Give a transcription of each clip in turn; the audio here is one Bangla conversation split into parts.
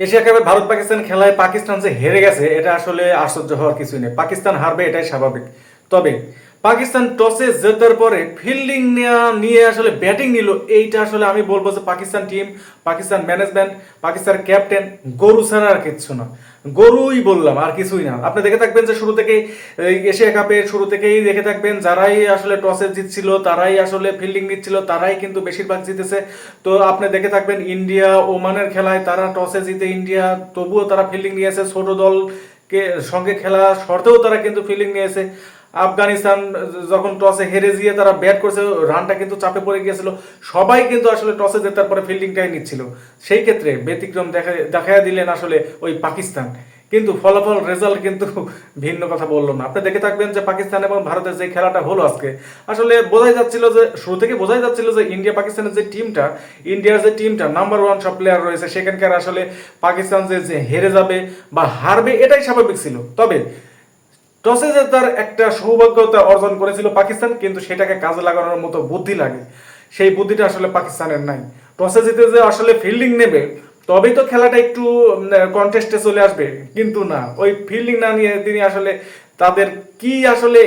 এশিয়া কাপে ভারত পাকিস্তান খেলায় পাকিস্তান যে হেরে গেছে, এটা আসলে আশ্চর্য হওয়ার কিছুই নেই। পাকিস্তান হারবে, এটাই স্বাভাবিক। তবে পাকিস্তান টসে জেতার পরে ফিল্ডিং নিয়ে আসলে ব্যাটিং নিল, এইটা আসলে আমি বলব যে Pakistan team Pakistan management Pakistan captain গরু ছাড়া আর কিচ্ছু না। গরুই বললাম, আর কিছুই না। আপনি দেখে থাকবেন যে শুরু এই এশিয়া কাপের শুরু থেকেই দেখে থাকবেন, যারাই আসলে টসে জিতছিল, তারাই আসলে ফিল্ডিং নিচ্ছিল, তারাই কিন্তু বেশিরভাগ জিতেছে। তো আপনি দেখে থাকবেন, ইন্ডিয়া ওমানের খেলায় তারা টসে জিতে ইন্ডিয়া, তবুও তারা ফিল্ডিং নিয়েছে। ছোট দলকে সঙ্গে খেলা শর্তেও তারা কিন্তু ফিল্ডিং নিয়েছে। আফগানিস্তান যখন টসে হেরে গিয়ে তারা ব্যাট করছে, রানটা কিন্তু চাপে পড়ে গিয়েছিল। সবাই কিন্তু আসলে টসে জেতার পরে ফিল্ডিংটাই নিচ্ছিল। সেই ক্ষেত্রে ব্যতিক্রম দেখা দেখা দিলেন আসলে ওই পাকিস্তান। কিন্তু ফলাফল রেজাল্ট কিন্তু ভিন্ন কথা বলল না। আপনি দেখে থাকবেন যে পাকিস্তান এবং ভারতের যে খেলাটা হলো আজকে, আসলে বোঝাই যাচ্ছিল যে, শুরু থেকে বোঝাই যাচ্ছিল যে ইন্ডিয়া, পাকিস্তানের যে টিমটা ইন্ডিয়ার যে টিমটা নাম্বার ওয়ান সব প্লেয়ার রয়েছে। সেখানকার আসলে পাকিস্তান যে হেরে যাবে বা হারবে, এটাই স্বাভাবিক ছিল। তবে টসে যে তার একটা সৌভাগ্যতা অর্জন করেছিল পাকিস্তান, কিন্তু সেটাকে কাজে লাগানোর মতো বুদ্ধি লাগে। সেই বুদ্ধিটা আসলে পাকিস্তানের নাই। টসে জিতে যে আসলে ফিল্ডিং নেবে, তবেই তো খেলাটা একটু কন্টেস্টে চলে আসবে। কিন্তু না, ওই ফিল্ডিং না নিয়ে তিনি আসলে তাদের কি আসলে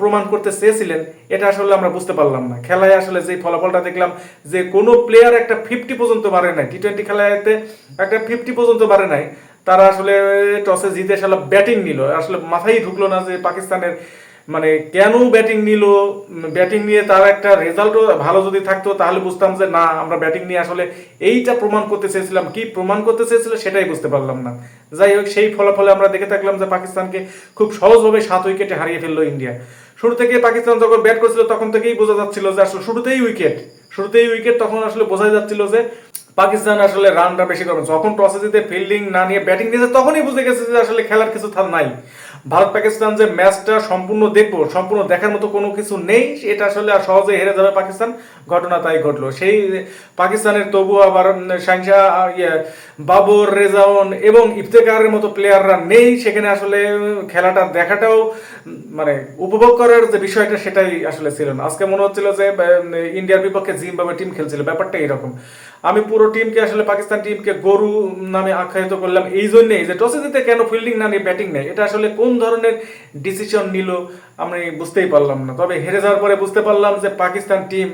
প্রমাণ করতে চেয়েছিলেন, এটা আসলে আমরা বুঝতে পারলাম না। খেলায় আসলে যে ফলাফলটা দেখলাম, যে কোনো প্লেয়ার একটা ফিফটি পর্যন্ত বাড়ে নাই। টি টোয়েন্টি খেলাতে একটা ফিফটি পর্যন্ত বাড়ে নাই। তারা আসলে টসে জিতে আসলে ব্যাটিং নিল। আসলে মাথায় ঢুকলো না যে পাকিস্তানের মানে কেন ব্যাটিং নিল? ব্যাটিং নিয়ে তার একটা রেজাল্টও ভালো যদি থাকতো, তাহলে বুঝতাম যে না, আমরা ব্যাটিং নিয়ে আসলে এইটা প্রমাণ করতে চেয়েছিলাম। কি প্রমাণ করতে চেয়েছিল সেটাই বুঝতে পারলাম না। যাই হোক, সেই ফলাফলে আমরা দেখে থাকলাম যে পাকিস্তানকে খুব সহজভাবে সাত উইকেটে হারিয়ে ফেলল ইন্ডিয়া। শুরু থেকে পাকিস্তান যখন ব্যাট করছিল, তখন থেকেই বোঝা যাচ্ছিল যে আসলে শুরুতেই উইকেট। শুরুতেই উইকেট তখন আসলে বোঝা যাচ্ছিল যে পাকিস্তান আসলে রানটা বেশি করবে যখন টসে জিতে ফিল্ডিং না নিয়ে ব্যাটিং দিয়েছে, তখনই বুঝে গেছে যে আসলে খেলার কিছু থাল নাই। ভারত পাকিস্তান যে ম্যাচটা সম্পূর্ণ দেখব, সম্পূর্ণ দেখার মতো কোনো কিছু নেই, এটা আসলে আর সহজে হেরে যাবে পাকিস্তান। ঘটনা তাই ঘটলো। সেই পাকিস্তানের তবু আবার সাংসা ইয়ে বাবর, রেজাউন এবং ইফতেকারের মতো প্লেয়াররা নেই। সেখানে আসলে খেলাটা দেখাটাও মানে উপভোগ করার যে বিষয়টা, সেটাই আসলে ছিল না। আজকে মনে হচ্ছিল যে ইন্ডিয়ার বিপক্ষে জিম্বাবুয়ে টিম খেলছিল। ব্যাপারটা এরকম। আমি পুরো টিমকে, আসলে পাকিস্তান টিমকে গরু নামে আখ্যায়িত করলাম। এই জন্যেই যে টসে জিতে কেন ফিল্ডিং না নিয়ে ব্যাটিং নেই? এটা আসলে কোন ধরনের ডিসিশন নিল আমি বুঝতেই পারলাম না। তবে হেরে যাওয়ার পরে বুঝতে পারলাম যে পাকিস্তান টিম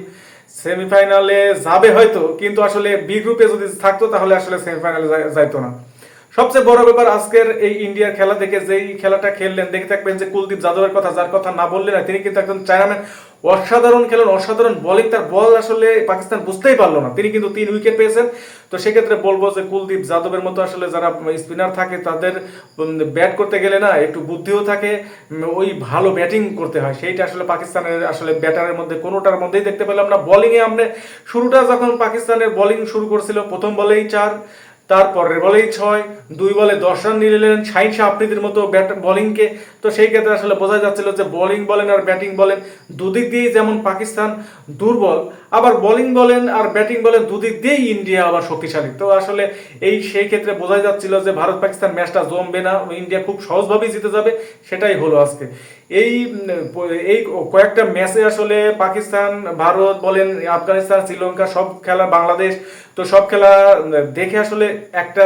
সেমিফাইনালে যাবে হয়তো, কিন্তু আসলে বি গ্রুপে যদি থাকতো তাহলে আসলে সেমিফাইনালে যাইতো না। সবচেয়ে বড় ব্যাপার আজকের এই ইন্ডিয়ার খেলা থেকে যেই খেলাটা খেললেন, দেখে থাকবেন যে কুলদীপ যাদবের কথা, যার কথা না বললেন না, তিনি কিন্তু একজন চায়নাম্যান, অসাধারণ খেলেন অসাধারণ বলিং তার বল আসলে পাকিস্তান বুঝতেই পারল না। তিনি কিন্তু তিন উইকেট পেয়েছেন। তো সেক্ষেত্রে বলব যে কুলদীপ যাদবের মতো আসলে যারা স্পিনার থাকে, তাদের ব্যাট করতে গেলে না একটু বুদ্ধিও থাকে ওই ভালো ব্যাটিং করতে হয়। সেইটা আসলে পাকিস্তানের আসলে ব্যাটারের মধ্যে, কোনোটার মধ্যেই দেখতে পেলাম না। বোলিংয়ে আমরা শুরুটা যখন পাকিস্তানের বোলিং শুরু করছিল, প্রথম বলেই চার তারপরের বলেই ছয়, দুই বলে দশ রান নিয়ে নিলেন শাহিন শাহ আফ্রিদির মতো ব্যাট বোলিংকে তো সেই ক্ষেত্রে আসলে বোঝা যাচ্ছিল যে বোলিং বলেন আর ব্যাটিং বলেন দুদিক দিয়েই যেমন পাকিস্তান দুর্বল, আবার বোলিং বলেন আর ব্যাটিং বলেন দুদিক দিয়েই ইন্ডিয়া আবার শক্তিশালী। তো আসলে এই সেই ক্ষেত্রে বোঝা যাচ্ছিল যে ভারত পাকিস্তান ম্যাচটা জমবে না, ইন্ডিয়া খুব সহজভাবেই জিতে যাবে, সেটাই হলো আজকে। এই এই কয়েকটা ম্যাচে আসলে পাকিস্তান, ভারত বলেন, আফগানিস্তান, শ্রীলঙ্কা সব খেলা, বাংলাদেশ, তো সব খেলা দেখে আসলে একটা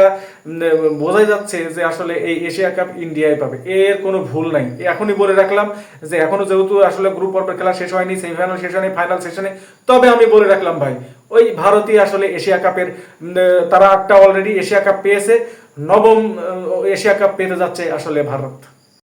বোঝাই যাচ্ছে যে আসলে এই এশিয়া কাপ ইন্ডিয়ায় পাবে। এর কোনো ভুল নাই। এখনই বলে রাখলাম যে এখনও যেহেতু আসলে গ্রুপ পর্বের খেলা শেষ হয়নি সেমিফাইনাল শেষ হয়নি ফাইনাল সেশনে তবে আমি বলে রাখলাম ভাই, ওই ভারতীয় আসলে এশিয়া কাপের তারা একটা অলরেডি এশিয়া কাপ পেয়েছে, নবম এশিয়া কাপ পেতে যাচ্ছে আসলে ভারত।